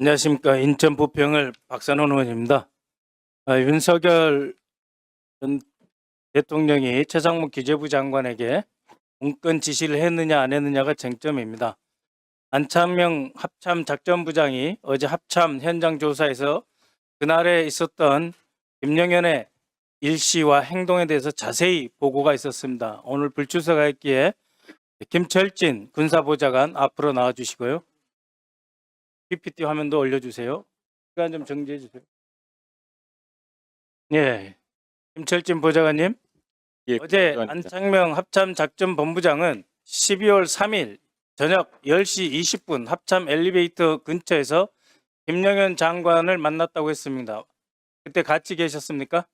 안녕하십니까 인천 부평을 박선원 의원입니다. 아, 윤석열 전 대통령이 최상무 기재부 장관에게 문건 지시를 했느냐 안 했느냐가 쟁점입니다. 안창명 합참 작전부장이 어제 합참 현장 조사에서 그날에 있었던 김영현의 일시와 행동에 대해서 자세히 보고가 있었습니다. 오늘 불출석가 있기에 김철진 군사보좌관 앞으로 나와주시고요. PPT 화면도 올려주세요. 시간 좀 정지해 주세요. 예, 김철진 보좌관님. 예, 어제 보좌관입니다. 안창명 합참 작전 본부장은 12월 3일 저녁 10시 20분 합참 엘리베이터 근처에서 김영현 장관을 만났다고 했습니다. 그때 같이 계셨습니까?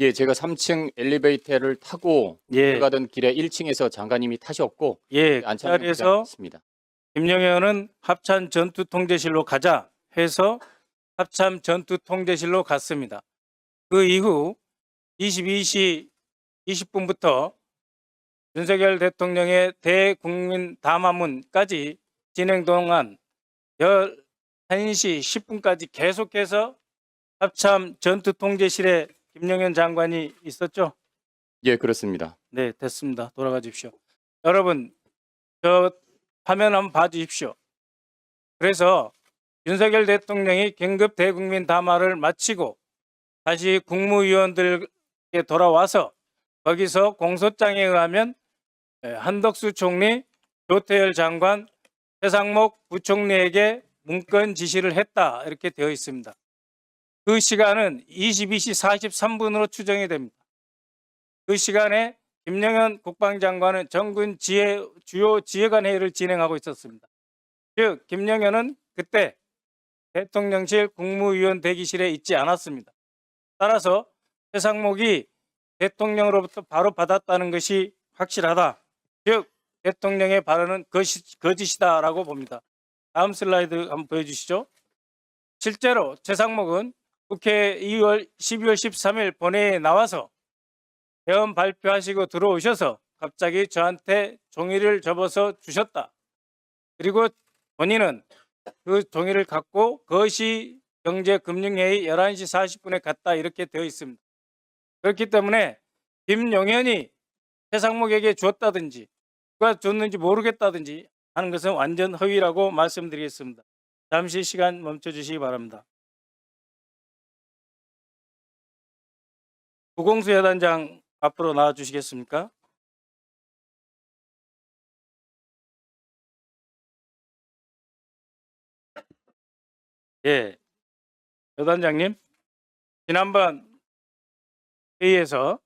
예, 제가 3층 엘리베이터를 타고 예, 들어가던 길에 1층에서 장관님이 타셨고 예, 그 안창명 자리에서 있습니다. 김영현은 합참 전투 통제실로 가자 해서 합참 전투 통제실로 갔습니다. 그 이후 22시 20분부터 윤석열 대통령의 대국민 담화문까지 진행 동안 11시 10분까지 계속해서 합참 전투 통제실에 김영현 장관이 있었죠. 예, 그렇습니다. 네, 됐습니다. 돌아가 주십시오. 여러분, 저 화면 한번 봐주십시오. 그래서 윤석열 대통령이 긴급 대국민 담화를 마치고 다시 국무위원들께 돌아와서 거기서 공소장에 의하면 에, 한덕수 총리, 조태열 장관, 최상목 부총리에게 문건 지시를 했다 이렇게 되어 있습니다. 그 시간은 22시 43분으로 추정이 됩니다. 그 시간에 김영현 국방장관은 정군 지혜, 주요 지휘관 회의를 진행하고 있었습니다. 즉 김영현은 그때 대통령실 국무위원 대기실에 있지 않았습니다. 따라서 최상목이 대통령으로부터 바로 받았다는 것이 확실하다. 즉 대통령의 발언은 거시, 거짓이다라고 봅니다. 다음 슬라이드 한번 보여주시죠. 실제로 최상목은 국회 2월 12월 13일 본회의에 나와서 회원 발표하시고 들어오셔서 갑자기 저한테 종이를 접어서 주셨다. 그리고 본인은 그 종이를 갖고 거시 경제금융회의 11시 40분에 갔다 이렇게 되어 있습니다. 그렇기 때문에 김용현이 최상목에게 줬다든지 누가 줬는지 모르겠다든지 하는 것은 완전 허위라고 말씀드리겠습니다. 잠시 시간 멈춰 주시기 바랍니다. 구공수 여단장 앞으로 나와 주시겠습니까? 예. 여단장님, 지난번 회의에서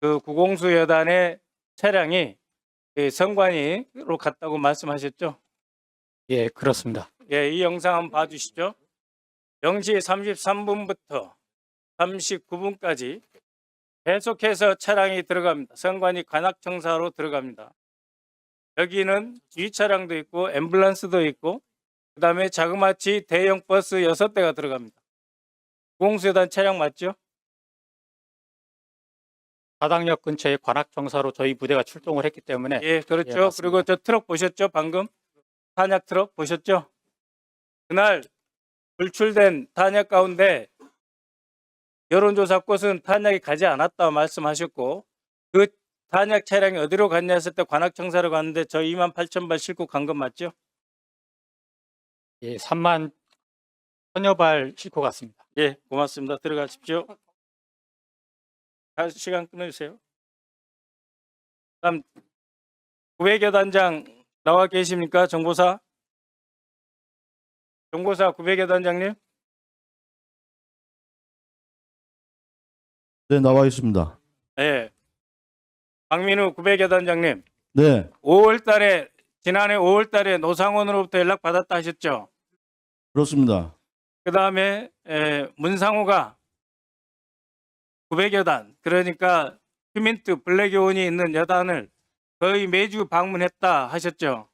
그 구공수 여단의 차량이 그 성관이로 갔다고 말씀하셨죠? 예, 그렇습니다. 예, 이 영상 한번 봐주시죠. 0시 33분부터 39분까지 계속해서 차량이 들어갑니다. 성관이 관악청사로 들어갑니다. 여기는 주위 차량도 있고 앰뷸런스도 있고 그 다음에 자그마치 대형 버스 6대가 들어갑니다. 공수여단 차량 맞죠? 사당역 근처에 관악정사로 저희 부대가 출동을 했기 때문에 예, 그렇죠. 예. 그리고 저 트럭 보셨죠? 방금 탄약 트럭 보셨죠? 그날 불출된 탄약 가운데 여론조사 곳은 탄약이 가지 않았다 말씀하셨고 그 탄약 차량이 어디로 갔냐 했을 때 관악청사로 갔는데 저 2만 8천 발 싣고 간 건 맞죠? 예, 3만 천여 발 싣고 갔습니다. 예, 고맙습니다. 들어가십시오. 다 시간 끊어주세요. 다음 구백여 단장 나와 계십니까? 정보사? 정보사 구백여 단장님? 네, 나와 있습니다. 예. 박민우 구백여 단장님. 네, 5월 달에 지난해 5월 달에 노상원으로부터 연락 받았다 하셨죠? 그렇습니다. 그다음에 문상호가 900여 단 그러니까 휴민트 블랙 요원이 있는 여단을 거의 매주 방문했다 하셨죠.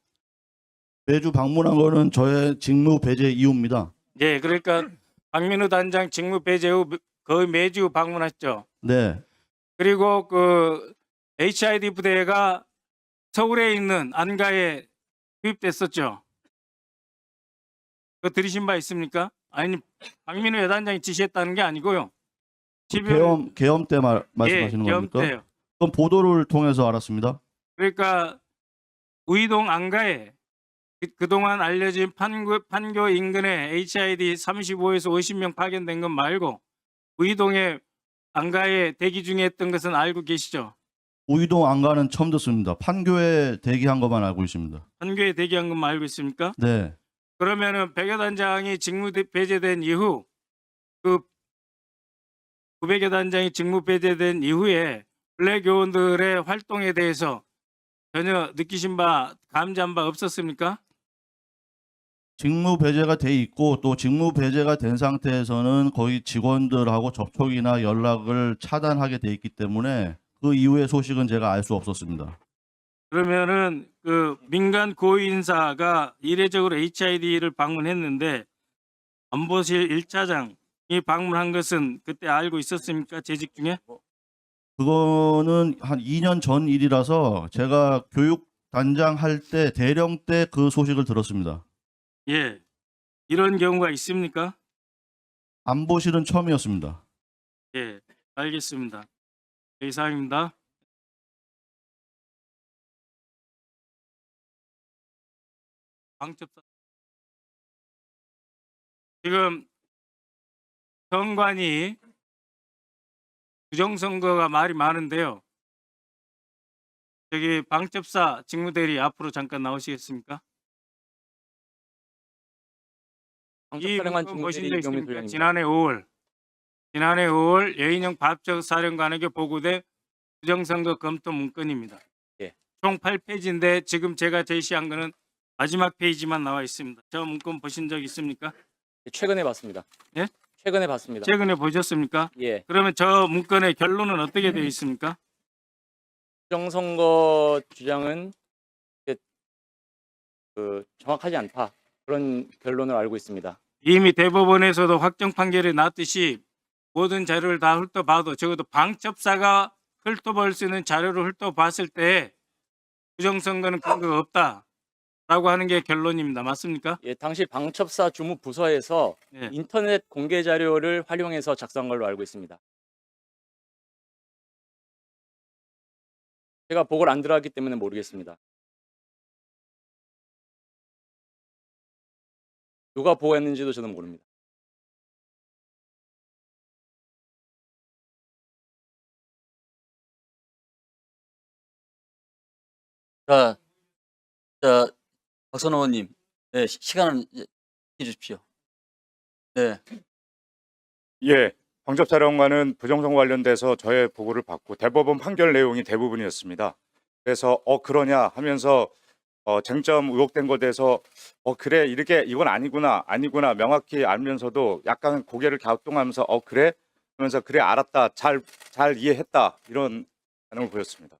매주 방문한 거는 저의 직무 배제 이유입니다. 예, 그러니까 박민우 단장 직무 배제 후 거의 매주 방문했죠. 네, 그리고 그 HID 부대가 서울에 있는 안가에 투입됐었죠. 그거 들으신 바 있습니까? 아니 박민우 여단장이 지시했다는 게 아니고요. 12월 계엄 계엄 때 말, 예, 말씀하시는 계엄 겁니까? 때요. 그건 보도를 통해서 알았습니다. 그러니까 우이동 안가에 그, 그동안 알려진 판교, 판교 인근에 HID 35에서 50명 파견된 것 말고 우이동에 안가에 대기 중에 했던 것은 알고 계시죠? 우이동 안가는 처음 듣습니다. 판교에 대기한 것만 알고 있습니다. 판교에 대기한 것만 알고 있습니까? 네. 그러면은 백여단장이 직무 대- 배제된 이후 그 부백여단장이 직무 배제된 이후에 블랙 요원들의 활동에 대해서 전혀 느끼신 바 감지한 바 없었습니까? 직무 배제가 돼 있고 또 직무 배제가 된 상태에서는 거의 직원들하고 접촉이나 연락을 차단하게 돼 있기 때문에 그 이후의 소식은 제가 알 수 없었습니다. 그러면은 그 민간 고위 인사가 이례적으로 HID를 방문했는데 안보실 1차장이 방문한 것은 그때 알고 있었습니까? 재직 중에? 그거는 한 2년 전 일이라서 제가 교육 단장 할 때 대령 때 그 소식을 들었습니다. 예. 이런 경우가 있습니까? 안보실은 처음이었습니다. 예. 알겠습니다. 이상입니다. 방첩사 지금 정관이 부정선거가 말이 많은데요. 저기 방첩사 직무대리 앞으로 잠깐 나오시겠습니까? 이적 직무대리 이경민? 소장입니다. 지난해 5월 지난해 5월 예인영 밥적 사령관에게 보고된 부정선거 검토 문건입니다. 예. 총 8페이지인데 지금 제가 제시한 거는 마지막 페이지만 나와 있습니다. 저 문건 보신 적 있습니까? 최근에 봤습니다. 예? 최근에 봤습니다. 최근에 보셨습니까? 예. 그러면 저 문건의 결론은 어떻게 되어 있습니까? 부정선거 주장은 이제 그 정확하지 않다 그런 결론을 알고 있습니다. 이미 대법원에서도 확정 판결이 났듯이 모든 자료를 다 훑어봐도 적어도 방첩사가 훑어볼 수 있는 자료를 훑어봤을 때 부정선거는 근거가 없다라고 하는 게 결론입니다. 맞습니까? 예, 당시 방첩사 주무 부서에서 예. 인터넷 공개 자료를 활용해서 작성한 걸로 알고 있습니다. 제가 보고를 안 들어갔기 때문에 모르겠습니다. 누가 보고했는지도 저는 모릅니다. 자, 자, 박선 의원님, 네, 시- 시간을 이제 해주십시오. 네, 예, 방접사령관은 부정선거 관련돼서 저의 보고를 받고 대법원 판결 내용이 대부분이었습니다. 그래서 어 그러냐 하면서 어, 쟁점 의혹된 것에 대해서 어 그래 이렇게 이건 아니구나 아니구나 명확히 알면서도 약간 고개를 갸우뚱하면서 어 그래 하면서 그래 알았다 잘 잘 이해했다 이런 반응을 보였습니다.